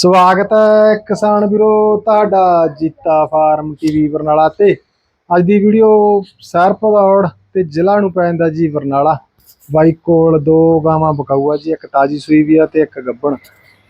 ਸਵਾਗਤ ਹੈ ਕਿਸਾਨ ਵੀਰੋ ਤੁਹਾਡਾ ਜੀਤਾ ਫਾਰਮ ਟੀਵੀ ਬਰਨਾਲਾ ਤੇ। ਅੱਜ ਦੀ ਵੀਡੀਓ ਸਰ ਭਦੌੜ ਤੇ ਜ਼ਿਲ੍ਹਾ ਨੂੰ ਪੈਂਦਾ ਜੀ ਬਰਨਾਲਾ। ਬਾਈ ਕੋਲ ਦੋ ਗਾਵਾਂ ਬਕਾਊਆ ਜੀ, ਇੱਕ ਤਾਜੀ ਸੂਈ ਵੀ ਆ ਤੇ ਇੱਕ ਗੱਬਣ।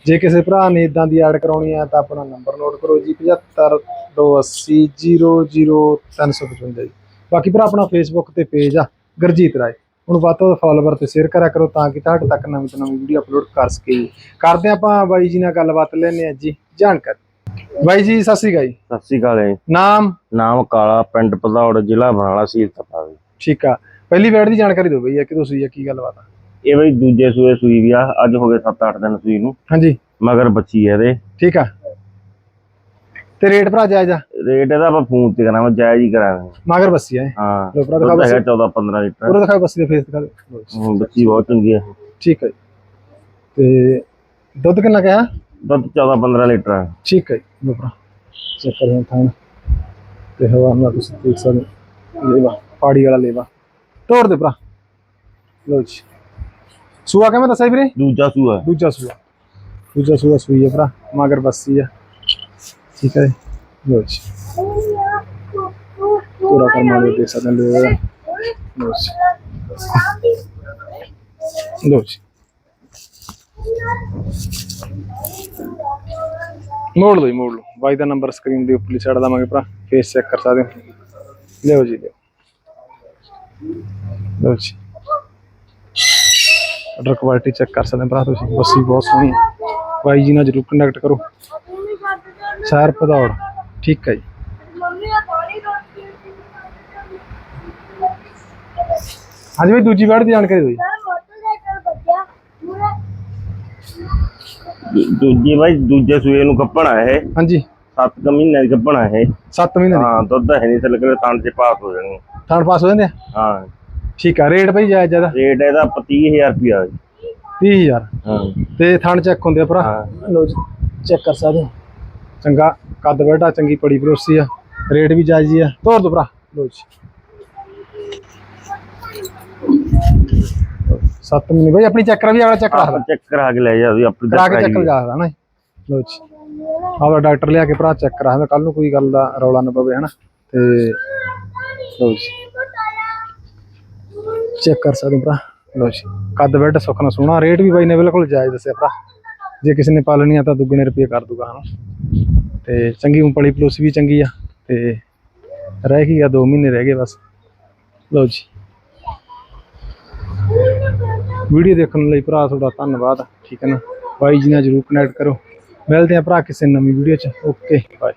ਜੇ ਕਿਸੇ ਭਰਾ ਨੇ ਇਦਾਂ ਦੀ ਐਡ ਕਰਾਉਣੀ ਆ ਤਾਂ ਆਪਣਾ ਨੰਬਰ ਨੋਟ ਕਰੋ ਜੀ 7528000355 ਜੀ। ਬਾਕੀ ਭਰਾ ਆਪਣਾ ਫੇਸਬੁੱਕ ਤੇ ਪੇਜ ਆ, ਗਰਜੀਤ ਰਾਏ। ਉਹਨੂੰ ਵੱਧ ਤੋਂ ਵੱਧ ਫਾਲੋਵਰ ਤੇ ਸ਼ੇਅਰ ਕਰਿਆ ਕਰੋ ਤਾਂ ਕਿ ਤੁਹਾਡੇ ਤੱਕ ਨਵੀਂ ਤੋਂ ਨਵੀਂ ਵੀਡੀਓ ਅਪਲੋਡ ਕਰ ਸਕੀਏ। ਕਰਦੇ ਆਪਾਂ ਬਾਈ ਜੀ ਨਾਲ ਗੱਲਬਾਤ ਲੈਣੇ ਆ ਜੀ ਜਾਣਕਾਰੀ। ਬਾਈ ਜੀ ਸਤਿ ਸ੍ਰੀ ਅਕਾਲ ਜੀ। ਸਤਿ ਸ਼੍ਰੀ ਅਕਾਲ ਜੀ। ਨਾਮ? ਨਾਮ ਕਾਲਾ ਪਿੰਡ ਪਧੌੜ ਜ਼ਿਲ੍ਹਾ ਬਰਨਾਲਾ ਸੀਲ ਤਪਾਵੀ ਠੀਕ ਆ। ਪਹਿਲੀ ਵੇੜ ਦੀ ਜਾਣਕਾਰੀ ਦਿਓ ਬਈ ਇਹ ਕਿਦੋਂ ਸੂਈ ਆ ਕੀ ਗੱਲਬਾਤ ਆ? ਇਹ ਬਈ ਦੂਜੇ ਸੂਏ ਸੂਈ ਵੀ ਆ ਅੱਜ ਹੋ ਗਏ 7-8 ਦਿਨ ਸੂਈ ਨੂੰ। ਹਾਂਜੀ। ਮਗਰ ਬੱਚੀ ਹੈ ਇਹਦੇ। ਠੀਕ ਆ। ਤੇ ਰੇਟ ਭਰਾ ਜਾਇਜ਼ ਆ? ਰੇਟ ਇਹਦਾ ਆਪਾਂ ਫੋਨ ਤੇ ਕਰਾਂਗੇ ਜਾਇਜ਼ ਹੀ ਕਰਾਂਗੇ। ਮਗਰ ਬੱਸੀ ਆ ਇਹ। ਹਾਂ ਲਓ ਭਰਾ ਦੁੱਧ ਦਿਖਾ ਹੈਗਾ ਬੱਸੀ। 14-15 ਲੀਟਰ। ਪੂਰਾ ਦਿਖਾ ਬੱਸੀ ਦੇ ਫੇਸ ਦਿਖਾ ਦਿਓ। ਲਓ ਜੀ, ਬੱਚੀ ਬਹੁਤ ਚੰਗੀ ਹੈ ਠੀਕ ਹੈ ਜੀ। ਤੇ ਦੁੱਧ ਕਿੰਨਾ ਕਿਹਾ ਦੁੱਧ 14-15 ਲੀਟਰ ਹੈ ਠੀਕ ਹੈ ਜੀ, ਲਓ ਭਰਾ ਚੈੱਕ ਕਰੋ ਥਾਣ। ਤੇ ਹਵਾ ਨਾਲ ਤੁਸੀਂ ਦੇਖ ਸਕਦੇ ਹੋ। ਲੇਵਾ ਪਾੜੀ ਵਾਲਾ ਲੇਵਾ। ਤੋੜ ਦੇ ਭਰਾ। ਲਓ ਜੀ। ਸੂਆ ਕਿਵੇਂ ਦੱਸਿਆ ਵੀਰੇ? ਦੂਜਾ ਸੂਆ। ਦੂਜਾ ਸੂਆ। ਦੂਜਾ ਸੂਆ ਸੂਈ ਹੈ ਭਰਾ ਮਗਰ ਬੱਸੀ ਆ। ਠੀਕ ਹੈ ਜੀ। ਜੀ। ਪੂਰਾ ਕਰਮਾ ਦੇ ਸਕਦੇ ਹੋ। ਲੇਵਾ ਜੀ। ਲਓ ਜੀ। ਮੋੜ ਲਓ ਮੋੜ ਲਓ। ਬਾਈ ਦਾ ਨੰਬਰ ਸਕਰੀਨ ਦੇ ਉੱਪਰਲੀ ਸਾਈਡ ਦਵਾਂਗੇ ਭਰਾ। ਫੇਸ ਚੈੱਕ ਕਰ ਸਕਦੇ ਹੋ। ਲਿਓ ਜੀ, ਲਿਓ। ਲਓ ਜੀ। ਆਰਡਰ ਕੁਆਲਿਟੀ ਚੈੱਕ ਕਰ ਸਕਦੇ ਭਰਾ ਤੁਸੀਂ। ਬੱਸੀ ਬਹੁਤ ਸੋਹਣੀ ਬਾਈ ਜੀ ਨਾਲ ਜਰੂਰ ਕੰਟੈਕਟ ਕਰੋ। ਸ਼ਹਿਰ ਭਦੌੜ। ਠੀਕ ਹੈ ਜੀ। ਹਾਂਜੀ ਬਾਈ ਦੂਜੀ ਵਾਰ ਦੀ ਜਾਣਕਾਰੀ ਦਿਓ ਜੀ। ਦੂ- ਦੂਜੀ ਬਾਈ ਦੂਜੇ ਸੂਏ ਨੂੰ ਕੱਪਣਾ ਇਹ। ਹਾਂਜੀ। 7 ਮਹੀਨੇ ਦੀ ਕੱਪਣਾ ਇਹ। 7 ਮਹੀਨੇ ਦੀ। ਹਾਂ ਦੁੱਧ ਹੈ ਨਹੀਂ ਤੇ ਲੱਗਦੇ ਤਾਂ ਚ ਪਾਸ ਹੋ ਜਾਣੀ ਥਾਣ ਪਾਸ ਹੋ ਜਾਂਦੇ ਆ? ਹਾਂ। ਠੀਕ ਆ ਰੇਟ ਭਾਈ ਜਾਇਜ਼ ਜ਼ਿਆਦਾ ਰੇਟ ਇਹਦਾ 35000 ਰੁਪਿਆ 30000 ਹਾਂ। ਤੇ ਥਾਣ ਚੈੱਕ ਹੁੰਦੇ ਆ ਭਰਾ? ਹਾਂ। ਲੋ ਜੀ ਚੈੱਕ ਕਰ ਸਕਦੇ ਹੋ। ਚੰਗਾ ਕੱਦ ਬੈਠਾ ਚੰਗੀ ਪੜੀ ਪਰੋਸੀ ਆ ਰੇਟ ਵੀ ਜਾਇਜ਼ ਆ। ਤੋਰ ਦੋ ਭਰਾ ਲੋ ਜੀ। ਸੱਤ ਮਹੀਨੇ ਭਾਈ ਆਪਣੀ ਚੈੱਕ ਕਰਾ ਵੀ ਆਲਾ ਚੈੱਕ ਕਰਾ ਆਪਾਂ ਚੈੱਕ ਕਰਾ ਕੇ ਲੈ ਜਾ ਵੀ ਆਪਣੀ ਕਰਾ ਕੇ ਚੈੱਕ ਜਾ ਨਾ ਲੋ ਜੀ ਆਵਾ ਡਾਕਟਰ ਲਿਆ ਕੇ ਭਰਾ ਚੈੱਕ ਕਰਾ ਸਕਦਾ ਕੱਲ ਨੂੰ ਕੋਈ ਗੱਲ ਦਾ ਰੌਲਾ ਨਾ ਪਵੇ ਹਨਾ। ਤੇ ਲੋ ਜੀ। ਚੈੱਕ ਕਰ ਸਕਦੇ ਭਰਾ ਲੋ ਜੀ। ਕੱਦ ਬੈੱਡ ਸੁੱਖ ਨਾਲ ਸੋਹਣਾ ਰੇਟ ਵੀ ਬਾਈ ਨੇ ਬਿਲਕੁਲ ਜਾਇਜ਼ ਦੱਸਿਆ ਭਰਾ। ਜੇ ਕਿਸੇ ਨੇ ਪਾਲਣੀ ਆ ਤਾਂ ਦੁੱਗਣੇ ਰੁਪਏ ਕਰ ਦੂਗਾ ਹਨਾ। ਤੇ ਚੰਗੀ ਉਂਪਲੀ ਪਲੂਸ ਵੀ ਚੰਗੀ ਆ ਤੇ ਰਹਿ ਗਈ ਆ 2 ਮਹੀਨੇ ਰਹਿ ਗਏ ਬਸ। ਲਓ ਜੀ। ਵੀਡੀਓ ਦੇਖਣ ਲਈ ਭਰਾ ਤੁਹਾਡਾ ਧੰਨਵਾਦ, ਠੀਕ ਹੈ ਨਾ? ਬਾਈ ਜੀ ਨਾਲ ਜਰੂਰ ਕਨੈਕਟ ਕਰੋ। ਮਿਲਦੇ ਆ ਭਰਾ ਕਿਸੇ ਨਵੀਂ ਵੀਡੀਓ ਚ। Okay bye